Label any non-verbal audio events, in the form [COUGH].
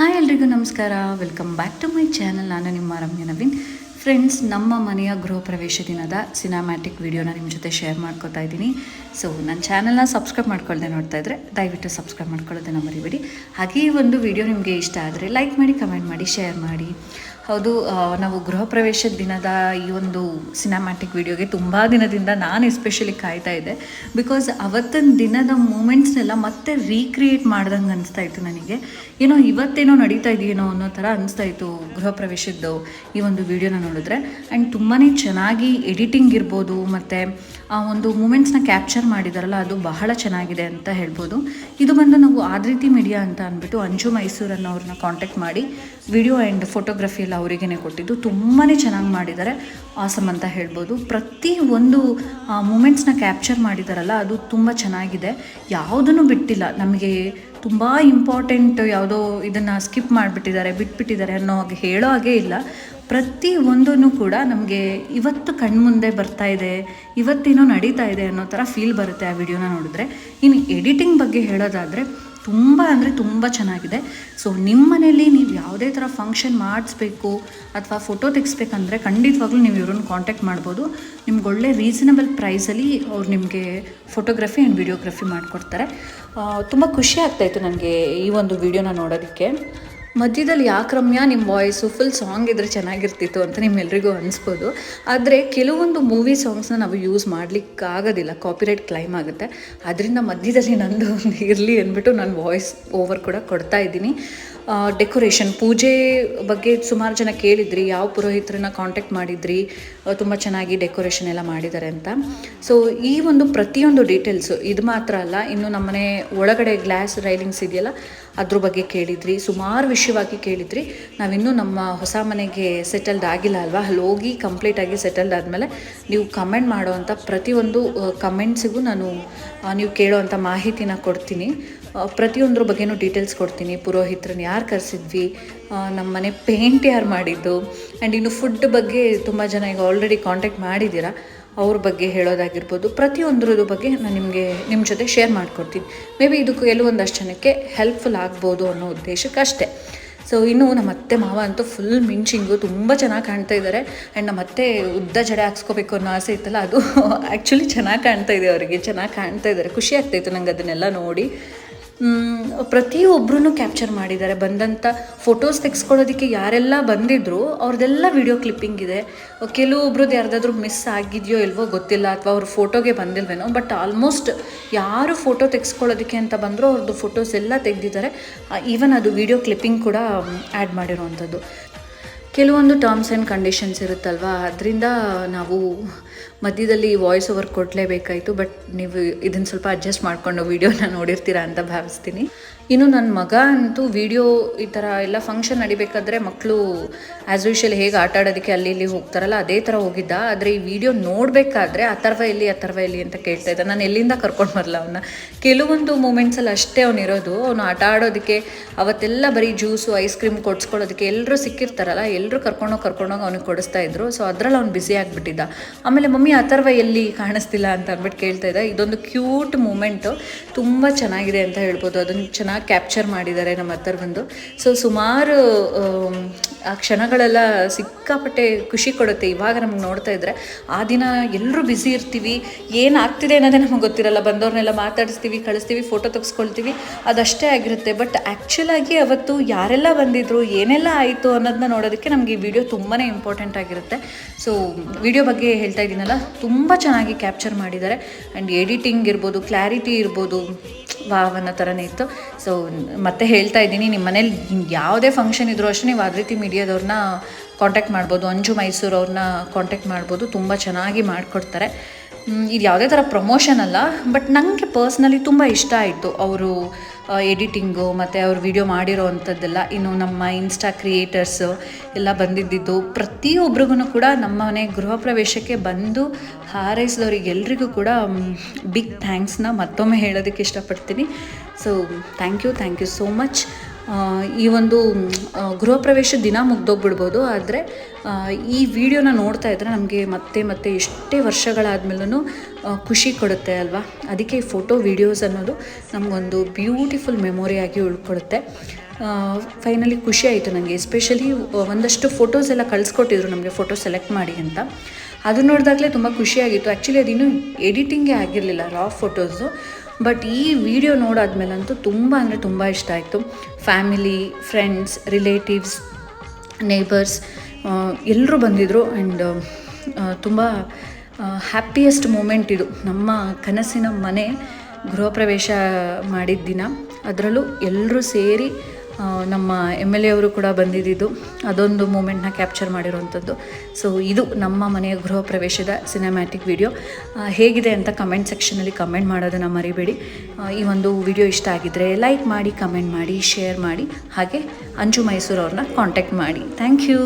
Hi ಎಲ್ರಿಗೂ ನಮಸ್ಕಾರ. Welcome back to my channel ನಾನು ನಿಮ್ಮ ರಮ್ಯ ನವೀನ್. ಫ್ರೆಂಡ್ಸ್ ನಮ್ಮ ಮನೆಯ ಗೃಹ ಪ್ರವೇಶ ದಿನದ ಸಿನಿಮ್ಯಾಟಿಕ್ ವಿಡಿಯೋನ ನಿಮ್ಮ ಜೊತೆ ಶೇರ್ ಮಾಡ್ಕೊತಾ ಇದ್ದೀನಿ. ಸೊ ನನ್ನ ಚಾನಲ್ನ ಸಬ್ಸ್ಕ್ರೈಬ್ ಮಾಡ್ಕೊಳ್ಳದೆ ನೋಡ್ತಾ ಇದ್ದರೆ ದಯವಿಟ್ಟು ಸಬ್ಸ್ಕ್ರೈಬ್ ಮಾಡ್ಕೊಳ್ಳೋದನ್ನ ಮರಿಬೇಡಿ. ಹಾಗೆ ಒಂದು ವಿಡಿಯೋ ನಿಮಗೆ ಇಷ್ಟ ಆದರೆ ಲೈಕ್ ಮಾಡಿ ಕಮೆಂಟ್ ಮಾಡಿ ಶೇರ್ ಮಾಡಿ. ಹೌದು ನಾವು ಗೃಹ ಪ್ರವೇಶದ ದಿನದ ಈ ಒಂದು ಸಿನಿಮ್ಯಾಟಿಕ್ ವಿಡಿಯೋಗೆ ತುಂಬ ದಿನದಿಂದ ನಾನು ಎಸ್ಪೆಷಲಿ ಕಾಯ್ತಾ ಇದ್ದೆ. ಬಿಕಾಸ್ ಅವತ್ತಿನ ದಿನದ ಮೂಮೆಂಟ್ಸ್ನೆಲ್ಲ ಮತ್ತೆ ರೀಕ್ರಿಯೇಟ್ ಮಾಡ್ದಂಗೆ ಅನಿಸ್ತಾ ಇತ್ತು ನನಗೆ. ಏನೋ ಇವತ್ತೇನೋ ನಡೀತಾ ಇದೆಯೇನೋ ಅನ್ನೋ ಥರ ಅನಿಸ್ತಾ ಇತ್ತು ಗೃಹ ಪ್ರವೇಶದ್ದು ಈ ಒಂದು ವಿಡಿಯೋನ ನೋಡಿದ್ರೆ. ಆ್ಯಂಡ್ ತುಂಬಾ ಚೆನ್ನಾಗಿ ಎಡಿಟಿಂಗ್ ಇರ್ಬೋದು, ಮತ್ತು ಆ ಒಂದು ಮೂಮೆಂಟ್ಸ್ನ ಕ್ಯಾಪ್ಚರ್ ಮಾಡಿದಾರಲ್ಲ, ಅದು ಬಹಳ ಚೆನ್ನಾಗಿದೆ ಅಂತ ಹೇಳ್ಬೋದು. ಇದು ಬಂದು ನಾವು ಆದ್ರಿತಿ ಮೀಡಿಯಾ ಅಂತ ಅಂದ್ಬಿಟ್ಟು ಅಂಜು ಮೈಸೂರನ್ನು ಅವ್ರನ್ನ ಕಾಂಟ್ಯಾಕ್ಟ್ ಮಾಡಿ ವಿಡಿಯೋ ಆ್ಯಂಡ್ ಫೋಟೋಗ್ರಫಿ ಎಲ್ಲ ಅವರಿಗೇ ಕೊಟ್ಟಿದ್ದು. ತುಂಬಾ ಚೆನ್ನಾಗಿ ಮಾಡಿದ್ದಾರೆ. ಆಸಮ್ ಅಂತ ಹೇಳ್ಬೋದು. ಪ್ರತಿ ಒಂದು ಮೂಮೆಂಟ್ಸ್ನ ಕ್ಯಾಪ್ಚರ್ ಮಾಡಿದಾರಲ್ಲ, ಅದು ತುಂಬ ಚೆನ್ನಾಗಿದೆ. ಯಾವುದನ್ನು ಬಿಟ್ಟಿಲ್ಲ. ನಮಗೆ ತುಂಬ ಇಂಪಾರ್ಟೆಂಟ್ ಯಾವುದೋ ಇದನ್ನು ಸ್ಕಿಪ್ ಮಾಡಿಬಿಟ್ಟಿದ್ದಾರೆ, ಬಿಟ್ಬಿಟ್ಟಿದ್ದಾರೆ ಅನ್ನೋ ಹಾಗೆ ಹೇಳೋ ಹಾಗೆ ಇಲ್ಲ. ಪ್ರತಿ ಒಂದೂ ಕೂಡ ನಮಗೆ ಇವತ್ತು ಕಣ್ಮುಂದೆ ಬರ್ತಾ ಇದೆ ಇವತ್ತೇನೋ ನಡೀತಾ ಇದೆ ಅನ್ನೋ ಥರ ಫೀಲ್ ಬರುತ್ತೆ ಆ ವಿಡಿಯೋನ ನೋಡಿದ್ರೆ. ಇನ್ನು ಎಡಿಟಿಂಗ್ ಬಗ್ಗೆ ಹೇಳೋದಾದರೆ ತುಂಬ ಅಂದರೆ ತುಂಬ ಚೆನ್ನಾಗಿದೆ. ಸೊ ನಿಮ್ಮ ಮನೇಲಿ ನೀವು ಯಾವುದೇ ಥರ ಫಂಕ್ಷನ್ ಮಾಡಿಸ್ಬೇಕು ಅಥವಾ ಫೋಟೋ ತೆಗಿಸ್ಬೇಕಂದ್ರೆ ಖಂಡಿತವಾಗ್ಲೂ ನೀವು ಇವ್ರನ್ನ ಕಾಂಟ್ಯಾಕ್ಟ್ ಮಾಡ್ಬೋದು. ನಿಮ್ಗೆ ಒಳ್ಳೆ ರೀಸನಬಲ್ ಪ್ರೈಸಲ್ಲಿ ಅವ್ರು ನಿಮಗೆ ಫೋಟೋಗ್ರಫಿ ಆ್ಯಂಡ್ ವಿಡಿಯೋಗ್ರಫಿ ಮಾಡಿಕೊಡ್ತಾರೆ. ತುಂಬ ಖುಷಿ ಆಗ್ತಾಯಿತ್ತು ನನಗೆ ಈ ಒಂದು ವಿಡಿಯೋನ ನೋಡೋದಕ್ಕೆ. ಮಧ್ಯದಲ್ಲಿ ಯಾಕೆ ರಮ್ಯಾ ನಿಮ್ಮ ವಾಯ್ಸು ಫುಲ್ ಸಾಂಗ್ ಇದ್ರೆ ಚೆನ್ನಾಗಿರ್ತಿತ್ತು ಅಂತ ನಿಮ್ಮೆಲ್ರಿಗೂ ಅನಿಸ್ಬೋದು. ಆದರೆ ಕೆಲವೊಂದು ಮೂವಿ ಸಾಂಗ್ಸ್ನ ನಾವು ಯೂಸ್ ಮಾಡಲಿಕ್ಕೆ ಆಗೋದಿಲ್ಲ ಕಾಪಿರೈಟ್ ಕ್ಲೈಮ್ ಆಗುತ್ತೆ. ಅದರಿಂದ ಮಧ್ಯದಲ್ಲಿ ನಂದು ಒಂದು ಇರಲಿ ಅಂದ್ಬಿಟ್ಟು ನಾನು ವಾಯ್ಸ್ ಓವರ್ ಕೂಡ ಕೊಡ್ತಾ ಇದ್ದೀನಿ. ಡೆಕೋರೇಷನ್ ಪೂಜೆ ಬಗ್ಗೆ ಸುಮಾರು ಜನ ಕೇಳಿದ್ರಿ. ಯಾವ ಪುರೋಹಿತರನ್ನ ಕಾಂಟ್ಯಾಕ್ಟ್ ಮಾಡಿದ್ರಿ? ತುಂಬ ಚೆನ್ನಾಗಿ ಡೆಕೋರೇಷನ್ ಎಲ್ಲ ಮಾಡಿದ್ದಾರೆ ಅಂತ. ಸೊ ಈ ಒಂದು ಪ್ರತಿಯೊಂದು ಡೀಟೇಲ್ಸು ಇದು ಮಾತ್ರ ಅಲ್ಲ. ಇನ್ನು ನಮ್ಮನೆ ಒಳಗಡೆ ಗ್ಲಾಸ್ ರೈಲಿಂಗ್ಸ್ ಇದೆಯಲ್ಲ ಅದ್ರ ಬಗ್ಗೆ ಕೇಳಿದ್ರಿ, ಸುಮಾರು ವಿಷಯವಾಗಿ ಕೇಳಿದ್ರಿ. ನಾವಿನ್ನೂ ನಮ್ಮ ಹೊಸ ಮನೆಗೆ ಸೆಟಲ್ಡ್ ಆಗಿಲ್ಲ ಅಲ್ವಾ? ಅಲ್ಲಿ ಹೋಗಿ ಕಂಪ್ಲೀಟಾಗಿ ಸೆಟಲ್ಡ್ ಆದಮೇಲೆ ನೀವು ಕಮೆಂಟ್ ಮಾಡೋವಂಥ ಪ್ರತಿಯೊಂದು ಕಮೆಂಟ್ಸಿಗೂ ನಾನು ನೀವು ಕೇಳೋವಂಥ ಮಾಹಿತಿನ ಕೊಡ್ತೀನಿ. ಪ್ರತಿಯೊಂದ್ರ ಬಗ್ಗೆನೂ ಡೀಟೇಲ್ಸ್ ಕೊಡ್ತೀನಿ. ಪುರೋಹಿತ್ರನ್ನ ಯಾರು ಕರೆಸಿದ್ವಿ? ನಮ್ಮ ಮನೆ ಪೇಂಟ್ ಯಾರು ಮಾಡಿದ್ದು? ಆ್ಯಂಡ್ ಇನ್ನು ಫುಡ್ ಬಗ್ಗೆ ತುಂಬ ಜನ ಈಗ ಆಲ್ರೆಡಿ ಕಾಂಟ್ಯಾಕ್ಟ್ ಮಾಡಿದ್ದೀರಾ? ಅವ್ರ ಬಗ್ಗೆ ಹೇಳೋದಾಗಿರ್ಬೋದು, ಪ್ರತಿಯೊಂದ್ರದ್ದು ಬಗ್ಗೆ ನಾನು ನಿಮಗೆ ನಿಮ್ಮ ಜೊತೆ ಶೇರ್ ಮಾಡ್ಕೊಡ್ತೀನಿ. ಮೇ ಬಿ ಇದು ಕೆಲವೊಂದಷ್ಟು ಜನಕ್ಕೆ ಹೆಲ್ಪ್ಫುಲ್ ಆಗ್ಬೋದು ಅನ್ನೋ ಉದ್ದೇಶಕ್ಕೆ ಅಷ್ಟೇ ಸೊ ಇನ್ನು ನಮ್ಮ ಅತ್ತೆ ಮಾವ ಅಂತೂ ಫುಲ್ ಮಿಂಚಿಂಗು, ತುಂಬ ಚೆನ್ನಾಗಿ ಕಾಣ್ತಾ ಇದ್ದಾರೆ ಆ್ಯಂಡ್ ನಮ್ಮ ಅತ್ತೆ ಉದ್ದ ಜಡೆ ಹಾಕ್ಸ್ಕೋಬೇಕು ಅನ್ನೋ ಆಸೆ ಇತ್ತಲ್ಲ, ಅದು [LAUGHS] ಆ್ಯಕ್ಚುಲಿ ಚೆನ್ನಾಗಿ ಕಾಣ್ತಾ ಇದೆ ಅವರಿಗೆ, ಚೆನ್ನಾಗಿ ಕಾಣ್ತಾ ಇದ್ದಾರೆ ಖುಷಿ ಆಗ್ತಾಯಿತ್ತು ನಂಗೆ ಅದನ್ನೆಲ್ಲ ನೋಡಿ. ಪ್ರತಿಯೊಬ್ಬರೂ ಕ್ಯಾಪ್ಚರ್ ಮಾಡಿದ್ದಾರೆ. ಬಂದಂಥ ಫೋಟೋಸ್ ತೆಗೆಸ್ಕೊಳ್ಳೋದಕ್ಕೆ ಯಾರೆಲ್ಲ ಬಂದಿದ್ರು ಅವ್ರದ್ದೆಲ್ಲ ವಿಡಿಯೋ ಕ್ಲಿಪ್ಪಿಂಗ್ ಇದೆ. ಕೆಲವೊಬ್ರದ್ದು ಯಾರ್ದಾದ್ರೂ ಮಿಸ್ ಆಗಿದೆಯೋ ಇಲ್ವೋ ಗೊತ್ತಿಲ್ಲ ಅಥವಾ ಅವ್ರ ಫೋಟೋಗೆ ಬಂದಿಲ್ವೇನೋ ಬಟ್ ಆಲ್ಮೋಸ್ಟ್ ಯಾರು ಫೋಟೋ ತೆಗೆಸ್ಕೊಳ್ಳೋದಕ್ಕೆ ಅಂತ ಬಂದರೂ ಅವ್ರದ್ದು ಫೋಟೋಸ್ ಎಲ್ಲ ತೆಗೆದಿದ್ದಾರೆ. ಈವನ್ ಅದು ವಿಡಿಯೋ ಕ್ಲಿಪ್ಪಿಂಗ್ ಕೂಡ ಆ್ಯಡ್ ಮಾಡಿರೋವಂಥದ್ದು. ಕೆಲವೊಂದು ಟರ್ಮ್ಸ್ ಆ್ಯಂಡ್ ಕಂಡೀಷನ್ಸ್ ಇರುತ್ತಲ್ವ? ಅದರಿಂದ ನಾವು ಮಧ್ಯದಲ್ಲಿ ವಾಯ್ಸ್ ಓವರ್ ಕೊಡಲೇಬೇಕಾಯಿತು ಬಟ್ ನೀವು ಇದನ್ನು ಸ್ವಲ್ಪ ಅಡ್ಜಸ್ಟ್ ಮಾಡಿಕೊಂಡು ವೀಡಿಯೋನ ನೋಡಿರ್ತೀರಾ ಅಂತ ಭಾವಿಸ್ತೀನಿ. ಇನ್ನು ನನ್ನ ಮಗ ಅಂತೂ ವಿಡಿಯೋ ಈ ಥರ ಎಲ್ಲ ಫಂಕ್ಷನ್ ನಡಿಬೇಕಾದ್ರೆ ಮಕ್ಕಳು ಆ್ಯಸ್ ಯೂಶಲ್ ಹೇಗೆ ಆಟ ಆಡೋದಕ್ಕೆ ಅಲ್ಲಿ ಇಲ್ಲಿ ಹೋಗ್ತಾರಲ್ಲ, ಅದೇ ಥರ ಹೋಗಿದ್ದ. ಆದರೆ ಈ ವಿಡಿಯೋ ನೋಡಬೇಕಾದ್ರೆ ಅಥರ್ವ ಎಲ್ಲಿ ಅಥರ್ವ ಎಲ್ಲಿ ಅಂತ ಕೇಳ್ತಾ ಇದ್ದ. ನಾನು ಎಲ್ಲಿಂದ ಕರ್ಕೊಂಡು ಬರಲ್ಲ ಅವನ್ನ ಕೆಲವೊಂದು ಮೂಮೆಂಟ್ಸಲ್ಲಿ ಅಷ್ಟೇ ಅವನಿರೋದು ಅವನು ಆಟ ಆಡೋದಕ್ಕೆ ಅವತ್ತೆಲ್ಲ ಬರೀ ಜ್ಯೂಸು ಐಸ್ ಕ್ರೀಮ್ ಕೊಡಿಸ್ಕೊಳ್ಳೋದಕ್ಕೆ ಎಲ್ಲರೂ ಸಿಕ್ಕಿರ್ತಾರಲ್ಲ ಎಲ್ಲರೂ ಕರ್ಕೊಂಡೋಗಿ ಕರ್ಕೊಂಡೋಗಿ ಅವ್ನಿಗೆ ಕೊಡಿಸ್ತಾ ಇದ್ರು. ಸೊ ಅದರಲ್ಲಿ ಅವ್ನು ಬ್ಯುಸಿ ಆಗಿಬಿಟ್ಟಿದ್ದ. ಆಮೇಲೆ, ಮಮ್ಮಿ, ಅಥರ್ವ ಎಲ್ಲಿ ಕಾಣಿಸ್ತಿಲ್ಲ ಅಂತ ಅಂದ್ಬಿಟ್ಟು ಕೇಳ್ತಾ ಇದ್ದ. ಇದೊಂದು ಕ್ಯೂಟ್ ಮೂಮೆಂಟು ತುಂಬ ಚೆನ್ನಾಗಿದೆ ಅಂತ ಹೇಳ್ಬೋದು. ಅದನ್ನು ಚೆನ್ನಾಗಿ ಕ್ಯಾಪ್ಚರ್ ಮಾಡಿದ್ದಾರೆ ನಮ್ಮ ಹತ್ರ ಬಂದು. ಸೊ ಸುಮಾರು ಆ ಕ್ಷಣಗಳೆಲ್ಲ ಸಿಕ್ಕಾಪಟ್ಟೆ ಖುಷಿ ಕೊಡುತ್ತೆ. ಇವಾಗ ನಮ್ಗೆ ನೋಡ್ತಾ ಇದ್ರೆ ಆ ದಿನ ಎಲ್ಲರೂ ಬ್ಯುಸಿ ಇರ್ತೀವಿ. ಏನಾಗ್ತಿದೆ ಅನ್ನೋದೇ ನಮಗೆ ಗೊತ್ತಿರಲ್ಲ. ಬಂದವ್ರನ್ನೆಲ್ಲ ಮಾತಾಡಿಸ್ತೀವಿ, ಕಳಿಸ್ತೀವಿ ಫೋಟೋ ತೆಗೆಸ್ಕೊಳ್ತೀವಿ. ಅದಷ್ಟೇ ಆಗಿರುತ್ತೆ. ಬಟ್ ಆ್ಯಕ್ಚುಲಾಗಿ ಅವತ್ತು ಯಾರೆಲ್ಲ ಬಂದಿದ್ರು, ಏನೆಲ್ಲ ಆಯಿತು ಅನ್ನೋದನ್ನ ನೋಡೋದಕ್ಕೆ ನಮಗೆ ಈ ವಿಡಿಯೋ ತುಂಬಾ ಇಂಪಾರ್ಟೆಂಟ್ ಆಗಿರುತ್ತೆ. ಸೊ ವಿಡಿಯೋ ಬಗ್ಗೆ ಹೇಳ್ತಾ ಇದ್ದೀನಲ್ಲ. ತುಂಬ ಚೆನ್ನಾಗಿ ಕ್ಯಾಪ್ಚರ್ ಮಾಡಿದ್ದಾರೆ. ಆ್ಯಂಡ್ ಎಡಿಟಿಂಗ್ ಇರ್ಬೋದು ಕ್ಲಾರಿಟಿ ಇರ್ಬೋದು, ವಾವ್ ಅನ್ನೋ ಥರನೇ ಇತ್ತು. ಸೊ ಮತ್ತೆ ಹೇಳ್ತಾ ಇದ್ದೀನಿ ನಿಮ್ಮ ಮನೇಲಿ ಯಾವುದೇ ಫಂಕ್ಷನ್ ಇದ್ರೂ ಅಷ್ಟೇ ನೀವು ಆದ್ರೀತಿ ಮೀಡಿಯಾದವ್ರನ್ನ ಕಾಂಟ್ಯಾಕ್ಟ್ ಮಾಡ್ಬೋದು, ಅಂಜು ಮೈಸೂರು ಅವ್ರನ್ನ ಕಾಂಟ್ಯಾಕ್ಟ್ ಮಾಡ್ಬೋದು, ತುಂಬ ಚೆನ್ನಾಗಿ ಮಾಡಿಕೊಡ್ತಾರೆ. ಇದು ಯಾವುದೇ ಥರ ಪ್ರಮೋಷನ್ ಅಲ್ಲ ಬಟ್ ನನಗೆ ಪರ್ಸ್ನಲಿ ತುಂಬ ಇಷ್ಟ ಆಯಿತು ಅವರು ಎಡಿಟಿಂಗು ಮತ್ತು ಅವ್ರು ವಿಡಿಯೋ ಮಾಡಿರೋ ಅಂಥದ್ದೆಲ್ಲ. ಇನ್ನು ನಮ್ಮ ಇನ್ಸ್ಟಾ ಕ್ರಿಯೇಟರ್ಸು ಎಲ್ಲ ಬಂದಿದ್ದಿದ್ದು ಪ್ರತಿಯೊಬ್ಬರಿಗೂ ಕೂಡ ನಮ್ಮ ಮನೆ ಗೃಹ ಪ್ರವೇಶಕ್ಕೆ ಬಂದು ಹಾರೈಸಿದವ್ರಿಗೆಲ್ರಿಗೂ ಕೂಡ ಬಿಗ್ ಥ್ಯಾಂಕ್ಸ್ನ ಮತ್ತೊಮ್ಮೆ ಹೇಳೋದಕ್ಕೆ ಇಷ್ಟಪಡ್ತೀನಿ. So thank you thank you so much ಈ ಒಂದು ಗೃಹ ಪ್ರವೇಶ ದಿನ ಮುಗ್ದೋಗ್ಬಿಡ್ಬೋದು. ಆದರೆ ಈ ವಿಡಿಯೋನ ನೋಡ್ತಾ ಇದ್ದರೆ ನಮಗೆ ಮತ್ತೆ ಮತ್ತೆ ಎಷ್ಟೇ ವರ್ಷಗಳಾದ್ಮೇಲೂ ಖುಷಿ ಕೊಡುತ್ತೆ ಅಲ್ವಾ? ಅದಕ್ಕೆ ಈ ಫೋಟೋ, ವೀಡಿಯೋಸ್ ಅನ್ನೋದು ನಮಗೊಂದು ಬ್ಯೂಟಿಫುಲ್ ಮೆಮೊರಿಯಾಗಿ ಉಳ್ಕೊಡುತ್ತೆ. ಫೈನಲಿ ಖುಷಿ ಆಯಿತು ನನಗೆ ಎಸ್ಪೆಷಲಿ ಒಂದಷ್ಟು ಫೋಟೋಸ್ ಎಲ್ಲ ಕಳಿಸ್ಕೊಟ್ಟಿದ್ರು ನಮಗೆ ಫೋಟೋ ಸೆಲೆಕ್ಟ್ ಮಾಡಿ ಅಂತ. ಅದು ನೋಡಿದಾಗಲೇ ತುಂಬ ಖುಷಿಯಾಗಿತ್ತು ಆ್ಯಕ್ಚುಲಿ ಅದಿನ್ನೂ ಎಡಿಟಿಂಗೇ ಆಗಿರಲಿಲ್ಲ, ರಾ ಫೋಟೋಸು. ಬಟ್ ಈ ವಿಡಿಯೋ ನೋಡಾದ್ಮೇಲಂತೂ ತುಂಬ ಅಂದರೆ ತುಂಬ ಇಷ್ಟ ಆಯಿತು. ಫ್ಯಾಮಿಲಿ ಫ್ರೆಂಡ್ಸ್ ರಿಲೇಟಿವ್ಸ್ ನೇಬರ್ಸ್ ಎಲ್ಲರೂ ಬಂದಿದ್ದರು ಆ್ಯಂಡ್ ತುಂಬ ಹ್ಯಾಪಿಯೆಸ್ಟ್ ಮೂಮೆಂಟ್ ಇದು. ನಮ್ಮ ಕನಸಿನ ಮನೆ ಗೃಹ ಪ್ರವೇಶ ಮಾಡಿದ ದಿನ. ಅದರಲ್ಲೂ ಎಲ್ಲರೂ ಸೇರಿ ನಮ್ಮ ಎಂ ಎಲ್ ಎ ಕೂಡ ಬಂದಿದ್ದು. ಅದೊಂದು ಮೂಮೆಂಟ್ನ ಕ್ಯಾಪ್ಚರ್ ಮಾಡಿರೋವಂಥದ್ದು ಸೊ ಇದು ನಮ್ಮ ಮನೆಯ ಗೃಹ ಪ್ರವೇಶದ ಸಿನಿಮ್ಯಾಟಿಕ್ ವಿಡಿಯೋ ಹೇಗಿದೆ ಅಂತ ಕಮೆಂಟ್ ಸೆಕ್ಷನಲ್ಲಿ ಕಮೆಂಟ್ ಮಾಡೋದನ್ನು ಮರಿಬೇಡಿ. ಈ ಒಂದು ವಿಡಿಯೋ ಇಷ್ಟ ಆಗಿದ್ದರೆ ಲೈಕ್ ಮಾಡಿ ಕಮೆಂಟ್ ಮಾಡಿ ಶೇರ್ ಮಾಡಿ. ಹಾಗೆ ಅಂಜು ಮೈಸೂರು ಅವ್ರನ್ನ ಕಾಂಟ್ಯಾಕ್ಟ್ ಮಾಡಿ. Thank you